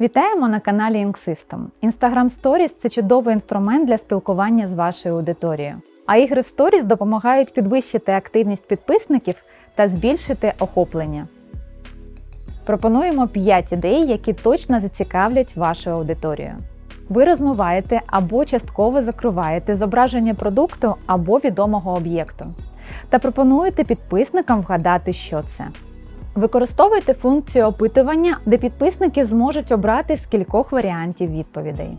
Вітаємо на каналі Inksystem. Instagram Stories – це чудовий інструмент для спілкування з вашою аудиторією. А ігри в Stories допомагають підвищити активність підписників та збільшити охоплення. Пропонуємо 5 ідей, які точно зацікавлять вашу аудиторію. Ви розмиваєте або частково закриваєте зображення продукту або відомого об'єкту та пропонуєте підписникам вгадати, що це. Використовуйте функцію опитування, де підписники зможуть обрати з кількох варіантів відповідей.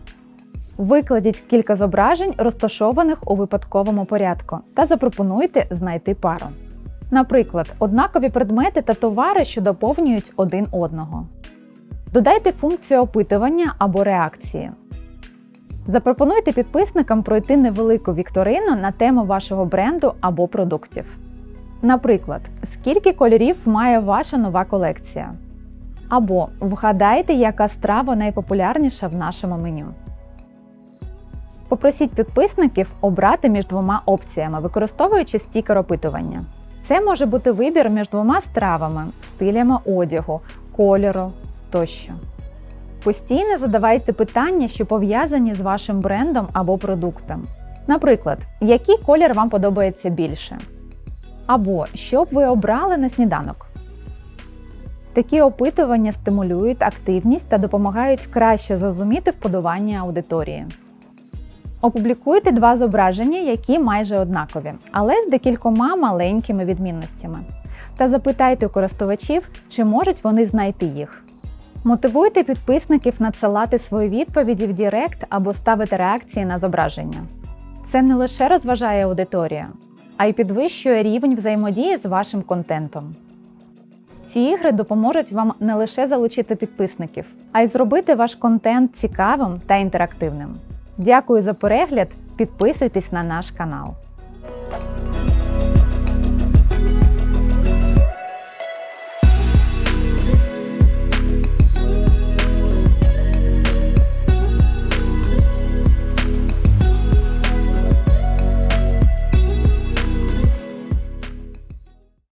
Викладіть кілька зображень, розташованих у випадковому порядку, та запропонуйте знайти пару. Наприклад, однакові предмети та товари, що доповнюють один одного. Додайте функцію опитування або реакції. Запропонуйте підписникам пройти невелику вікторину на тему вашого бренду або продуктів. Наприклад, скільки кольорів має ваша нова колекція? Або вгадайте, яка страва найпопулярніша в нашому меню. Попросіть підписників обрати між двома опціями, використовуючи стікер опитування. Це може бути вибір між двома стравами, стилями одягу, кольору тощо. Постійно задавайте питання, що пов'язані з вашим брендом або продуктом. Наприклад, який колір вам подобається більше? Або що б ви обрали на сніданок? Такі опитування стимулюють активність та допомагають краще зрозуміти вподобання аудиторії. Опублікуйте два зображення, які майже однакові, але з декількома маленькими відмінностями. Та запитайте у користувачів, чи можуть вони знайти їх. Мотивуйте підписників надсилати свої відповіді в Дірект або ставити реакції на зображення. Це не лише розважає аудиторію, а й підвищує рівень взаємодії з вашим контентом. Ці ігри допоможуть вам не лише залучити підписників, а й зробити ваш контент цікавим та інтерактивним. Дякую за перегляд! Підписуйтесь на наш канал.